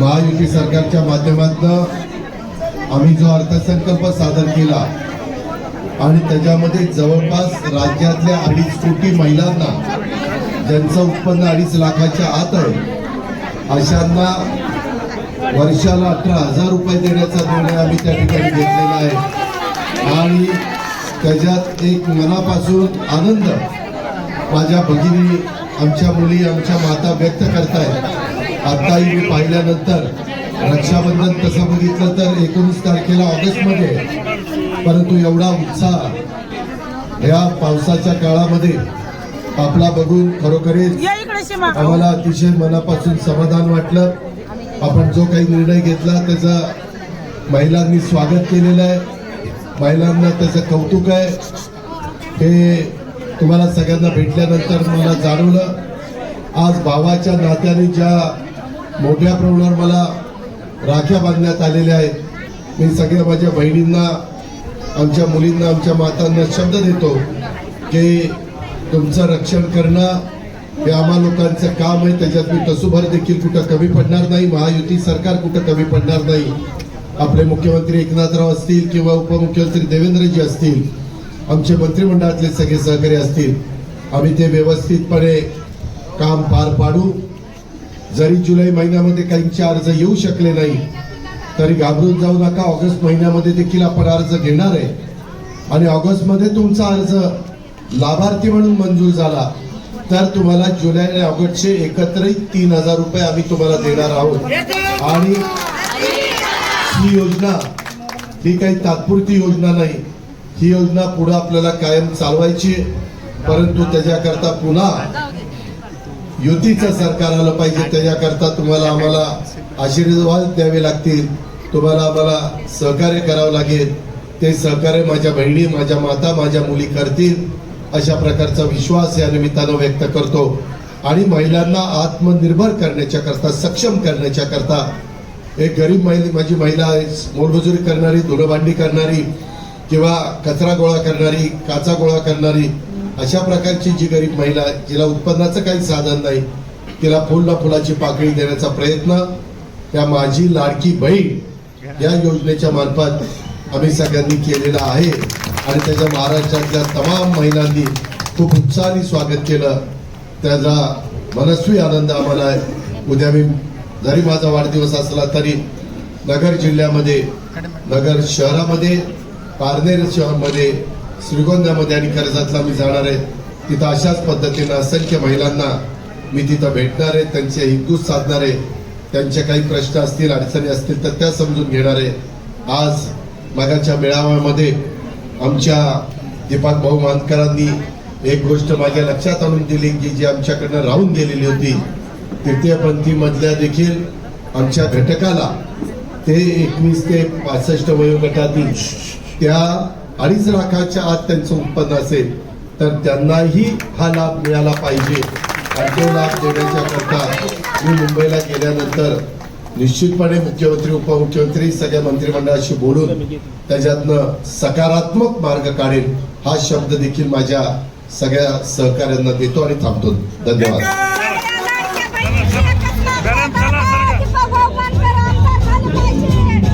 महायुती सरकारच्या माध्यमातून आम्ही जो अर्थसंकल्प सादर केला आणि त्याच्यामध्ये जवळपास राज्यातल्या अडीच कोटी महिलांना ज्यांचं उत्पन्न अडीच लाखाच्या आत आहे अशांना वर्षाला अठरा हजार रुपये देण्याचा निर्णय आम्ही त्या ठिकाणी घेतलेला आहे. आणि त्याच्यात एक मनापासून आनंद माझ्या भगिनी आमच्या मुली आमच्या माता व्यक्त करतायत. आताही मी पाहिल्यानंतर रक्षाबंधन तसं बघितलं तर एकोणीस तारखेला ऑगस्टमध्ये परंतु एवढा उत्साह या पावसाच्या काळामध्ये आपला बघून खरोखरीच आम्हाला अतिशय मनापासून समाधान वाटलं. आपण जो काही निर्णय घेतला त्याचा महिलांनी स्वागत केलेलं आहे. महिलांना त्याचं कौतुक आहे. हे तुम्हाला सगळ्यांना भेटल्यानंतर मला जाणवलं. आज भावाच्या नात्याने ज्या मोठ्या प्रमाणावर मला राख्या बांधण्यात आलेल्या आहेत. मी सगळ्या माझ्या बहिणींना आमच्या मुलींना आमच्या मातांना शब्द देतो की तुमचं रक्षण करणं हे आम्हा लोकांचं काम आहे. त्याच्यात मी तसूभर देखील कुठं कमी पडणार नाही. महायुती सरकार कुठं कमी पडणार नाही. आपले मुख्यमंत्री एकनाथराव असतील किंवा उपमुख्यमंत्री देवेंद्रजी असतील आमचे मंत्रिमंडळातले सगळे सहकारी असतील आम्ही ते व्यवस्थितपणे काम पार पाडू. जरी जुलै महिन्यामध्ये काहींचे अर्ज येऊ शकले नाही तरी घाबरून जाऊ नका. ऑगस्ट महिन्यामध्ये देखील आपण अर्ज घेणार आहे. आणि ऑगस्टमध्ये तुमचा अर्ज लाभार्थी म्हणून मंजूर झाला तर तुम्हाला जुलै आणि ऑगस्टचे एकत्रित तीन हजार रुपये आम्ही तुम्हाला देणार आहोत. आणि ही योजना ही काही तात्पुरती योजना नाही. ही योजना पुढे आपल्याला कायम चालवायची परंतु त्याच्याकरता पुन्हा युतीचं सरकार आलं पाहिजे त्याच्याकरता तुम्हाला आम्हाला आशीर्वाद द्यावे लागतील. तुम्हाला आम्हाला सहकार्य करावं लागेल. ते सहकार्य माझ्या बहिणी माझ्या माता माझ्या मुली करतील अशा प्रकारचा विश्वास या निमित्तानं व्यक्त करतो. आणि महिलांना आत्मनिर्भर करण्याच्या करता सक्षम करण्याच्या करता एक गरीब महिला माझी महिला आहे मोलमजुरी करणारी धुणभांडी करणारी किंवा कचरा गोळा करणारी काचा गोळा करणारी अशा प्रकारची जी गरीब महिला आहे जिला उत्पन्नाचं काही साधन नाही तिला फुलला फुलाची पाकळी देण्याचा प्रयत्न या माझी लाडकी बहीण या योजनेच्या मार्फत आम्ही सगळ्यांनी केलेला आहे. आणि त्याच्या महाराष्ट्रातल्या तमाम महिलांनी खूप उत्साहाने स्वागत केलं. त्याचा मनस्वी आनंद आम्हाला आहे उद्या मी जरी माझा वाढदिवस असला तरी नगर जिल्ह्यामध्ये नगर शहरामध्ये पारनेर शहरामध्ये श्रीगोंद्यामध्ये आणि कर्जातला मी जाणार आहे. तिथं अशाच पद्धतीनं असंख्य महिलांना मी तिथं भेटणार आहे. त्यांचे हितगुज साधणार आहे त्यांचे काही प्रश्न असतील अडचणी असतील तर त्या समजून घेणार आहे. आज मगाच्या मेळाव्यामध्ये आमच्या दीपक भाऊ मानकरांनी एक गोष्ट माझ्या लक्षात आणून दिली की जी आमच्याकडनं राहून गेलेली होती. तृतीयपंथीमधल्या देखील आमच्या घटकाला ते एकवीस ते पासष्ट वयोगटातील त्या अडीच लाखाच्या आत त्यांचं उत्पन्न असेल तर त्यांनाही हा लाभ मिळाला पाहिजे. आणि तो लाभ देण्याच्या करता मी मुंबईला गेल्यानंतर निश्चितपणे मुख्यमंत्री उपमुख्यमंत्री सगळ्या मंत्रिमंडळाशी बोलून त्याच्यातनं सकारात्मक मार्ग काढेल हा शब्द देखील माझ्या सगळ्या सहकाऱ्यांना देतो आणि थांबतो. धन्यवाद.